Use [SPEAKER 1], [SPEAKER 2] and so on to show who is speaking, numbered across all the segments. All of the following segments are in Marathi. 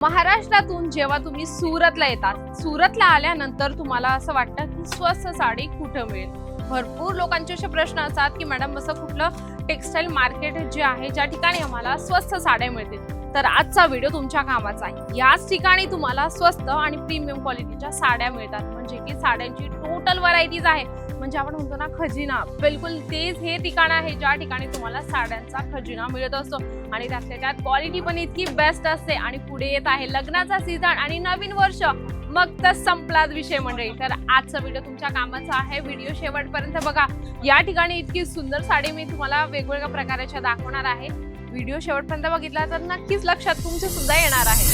[SPEAKER 1] महाराष्ट्रातून जेव्हा तुम्ही सुरतला येतात सुरतला आल्यानंतर तुम्हाला असं वाटतं की स्वस्त साडी कुठं मिळेल? भरपूर लोकांचे असे प्रश्न असतात की मॅडम असं कुठलं टेक्स्टाईल मार्केट जे आहे ज्या ठिकाणी आम्हाला स्वस्त साड्या मिळतील? तर आजचा व्हिडिओ तुमच्या कामाचा आहे. याच ठिकाणी तुम्हाला स्वस्त आणि प्रीमियम क्वालिटीच्या साड्या मिळतात. म्हणजे की साड्यांची टोटल व्हरायटीज आहे. म्हणजे आपण म्हणतो ना खजिना. बिलकुल तेच हे ठिकाण आहे ज्या ठिकाणी तुम्हाला साड्यांचा खजिना मिळत असतो. आणि त्यातल्या त्यात क्वालिटी पण इतकी बेस्ट असते. आणि पुढे येत आहे लग्नाचा सीझन आणि नवीन वर्ष. मग तर संपलाच विषय मंडळी. तर आजचा व्हिडिओ तुमच्या कामाचा आहे. व्हिडिओ शेवटपर्यंत बघा. या ठिकाणी इतकी सुंदर साडी मी तुम्हाला वेगवेगळ्या प्रकाराच्या दाखवणार आहे. व्हिडिओ शेवटपर्यंत बघितला तर नक्कीच लक्षात तुमच्या सुद्धा येणार आहे.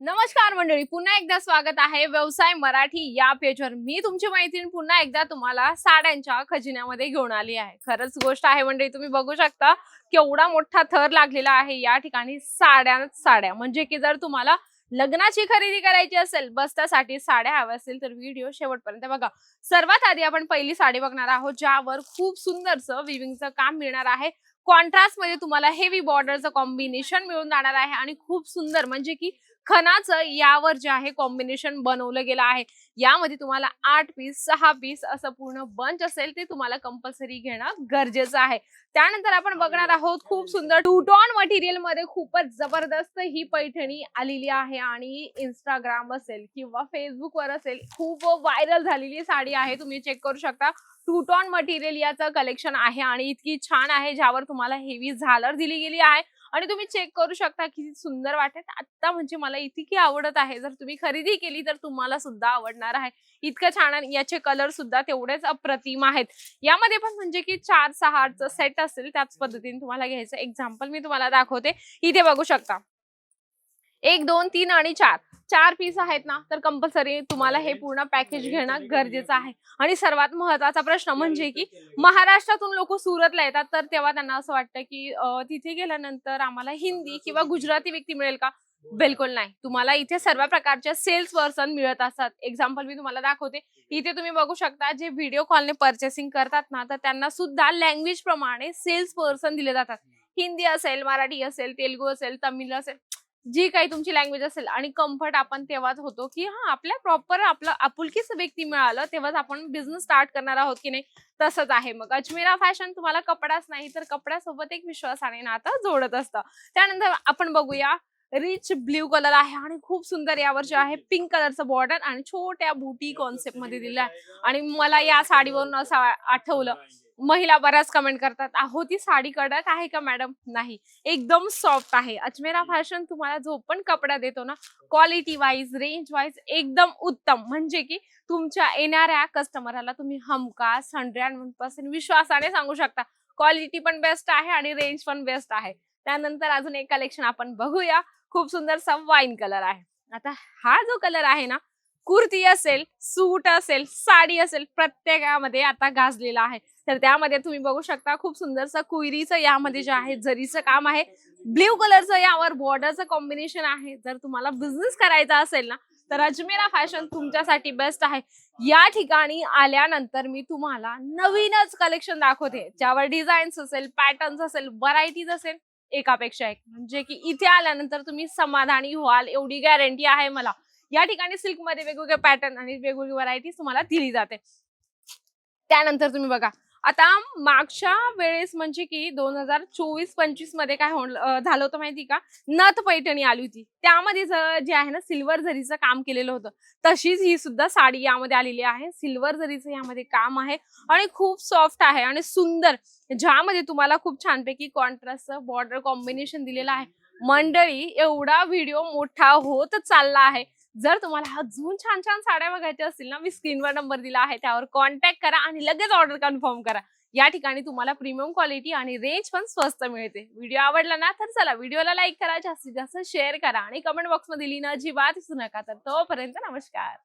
[SPEAKER 1] नमस्कार मंडळी पुन्हा एकदा स्वागत आहे व्यवसाय मराठी या पेजवर मी तुमची मैत्रीण पुन्हा एकदा तुम्हाला साड्यांच्या खजिन्यामध्ये घेऊन आली आहे. खरंच गोष्ट आहे मंडळी तुम्ही बघू शकता केवढा मोठा थर लागलेला आहे या ठिकाणी साड्या साड्या. म्हणजे की जर तुम्हाला लग्नाची खरेदी करायची असेल बस त्यासाठी साड्या हव्या असतील तर व्हिडिओ शेवटपर्यंत बघा. सर्वात आधी आपण पहिली साडी बघणार आहोत ज्यावर खूप सुंदरसं विविंगचं काम मिळणार आहे. कॉन्ट्रास्टमध्ये तुम्हाला हेवी बॉर्डरचं कॉम्बिनेशन मिळून जाणार आहे. आणि खूप सुंदर म्हणजे की खणाचं यावर जे आहे कॉम्बिनेशन बनवलं गेलं आहे. यामध्ये तुम्हाला आठ पीस सहा पीस असं पूर्ण बंच असेल ते तुम्हाला कंपल्सरी घेणं गरजेचं आहे. त्यानंतर आपण बघणार आहोत खूप सुंदर टूटॉन मटेरियलमध्ये खूपच जबरदस्त ही पैठणी आलेली आहे आणि इंस्टाग्राम असेल किंवा फेसबुक वर असेल खूप व्हायरल झालेली साडी आहे. तुम्ही चेक करू शकता. टूटॉन मटेरियल याचं कलेक्शन आहे आणि इतकी छान आहे ज्यावर तुम्हाला हेवी झालर दिली गेली आहे. आणि तुम्ही चेक करू शकता किती सुंदर वाटत. आता म्हणजे मला इतकी आवडत आहे. जर तुम्ही खरेदी केली तर तुम्हाला सुद्धा आवडणार आहे. इतकं छान याचे कलर सुद्धा तेवढेच अप्रतिम आहेत. यामध्ये पण म्हणजे की चार सहाचं सेट असेल त्याच पद्धतीने तुम्हाला घ्यायचं. एक्झाम्पल मी तुम्हाला दाखवते. इथे बघू शकता. एक दोन तीन आणि चार. चार पीस आहेत ना तर कंपल्सरी तुम्हाला हे पूर्ण पॅकेज घेणं गरजेचं आहे. आणि सर्वात महत्त्वाचा प्रश्न म्हणजे की महाराष्ट्रातून लोक सुरतला येतात तर तेव्हा त्यांना असं वाटतं की तिथे गेल्यानंतर आम्हाला हिंदी किंवा गुजराती व्यक्ती मिळेल का? बिलकुल नाही. तुम्हाला इथे सर्व प्रकारचे सेल्स पर्सन मिळत असतात. एक्झाम्पल मी तुम्हाला दाखवते. इथे तुम्ही बघू शकता जे व्हिडिओ कॉलने परचेसिंग करतात ना तर त्यांना सुद्धा लँग्वेज प्रमाणे सेल्स पर्सन दिले जातात. हिंदी असेल मराठी असेल तेलुगू असेल तमिळ असेल जी काही तुमची लँग्वेज असेल आणि कम्फर्ट आपण तेव्हाच होतो की हा आपल्या प्रॉपर आपलं आपुलकीच व्यक्ती मिळालं तेव्हाच आपण बिझनेस स्टार्ट करणार आहोत की नाही तसंच आहे. मग अजमेरा फॅशन तुम्हाला कपडाच नाही तर कपड्यासोबत एक विश्वासाने नातं जोडत असतं. त्यानंतर आपण बघूया रिच ब्ल्यू कलर आहे आणि खूप सुंदर यावर जे आहे पिंक कलरचं बॉर्डर आणि छोट्या बुटी कॉन्सेप्टमध्ये दिलं आहे. आणि मला या साडीवरून असं आठवलं. महिला बऱ्याच कमेंट करतात अहो ती साडी कडक आहे का मॅडम? नाही एकदम सॉफ्ट आहे. अजमेरा फॅशन तुम्हाला जो पण कपडा देतो ना क्वालिटी वाईज रेंज वाईज एकदम उत्तम. म्हणजे की तुमच्या येणाऱ्या कस्टमरला तुम्ही हमखास हंड्रेड पर्सेंट विश्वासाने सांगू शकता. क्वालिटी पण बेस्ट आहे आणि रेंज पण बेस्ट आहे. त्यानंतर अजून एक कलेक्शन आपण बघूया. खूप सुंदरसा वाईन कलर आहे. आता हा जो कलर आहे ना कुर्ती असेल सूट असेल साडी असेल प्रत्येकामध्ये आता गाजलेला आहे. तर त्यामध्ये तुम्ही बघू शकता खूप सुंदरसं कुयरीचं यामध्ये जे आहे जरीचं काम आहे ब्ल्यू कलरचं यावर बॉर्डरचं कॉम्बिनेशन आहे. जर तुम्हाला बिझनेस करायचा असेल ना तर अजमेरा फॅशन तुमच्यासाठी बेस्ट आहे. या ठिकाणी आल्यानंतर मी तुम्हाला नवीनच कलेक्शन दाखवते. ज्यावर डिझाईन्स असेल पॅटर्न्स असेल व्हरायटीज असेल एकापेक्षा एक. म्हणजे की इथे आल्यानंतर तुम्ही समाधानी व्हाल एवढी गॅरंटी आहे मला. या ठिकाणी सिल्कमध्ये वेगवेगळे पॅटर्न आणि वेगवेगळी व्हरायटी तुम्हाला दिली जाते. त्यानंतर तुम्ही बघा आता मागच्या वेळेस म्हणजे की दोन हजार चोवीस पंचवीसमध्ये काय झालं होतं माहिती का? नथ पैठणी आली होती. त्यामध्ये जे आहे ना सिल्वर झरीचं काम केलेलं होतं. तशीच ही सुद्धा साडी यामध्ये आलेली आहे. सिल्वर झरीचं यामध्ये काम आहे आणि खूप सॉफ्ट आहे आणि सुंदर. ज्यामध्ये तुम्हाला खूप छानपैकी कॉन्ट्रास्ट बॉर्डर कॉम्बिनेशन दिलेलं आहे. मंडळी एवढा व्हिडिओ मोठा होत चालला आहे. जर तुम्हाला अजून छान छान साड्या बघायच्या असतील ना मी स्क्रीनवर नंबर दिला आहे त्यावर कॉन्टॅक्ट करा आणि लगेच ऑर्डर कन्फर्म करा. या ठिकाणी तुम्हाला प्रीमियम क्वालिटी आणि रेंज पण स्वस्त मिळते. व्हिडिओ आवडला ना तर चला व्हिडिओला लाईक करा जास्तीत जास्त शेअर करा आणि कमेंट बॉक्समध्ये लिहिणं अजिबात विसरू नका. तर तोपर्यंत नमस्कार.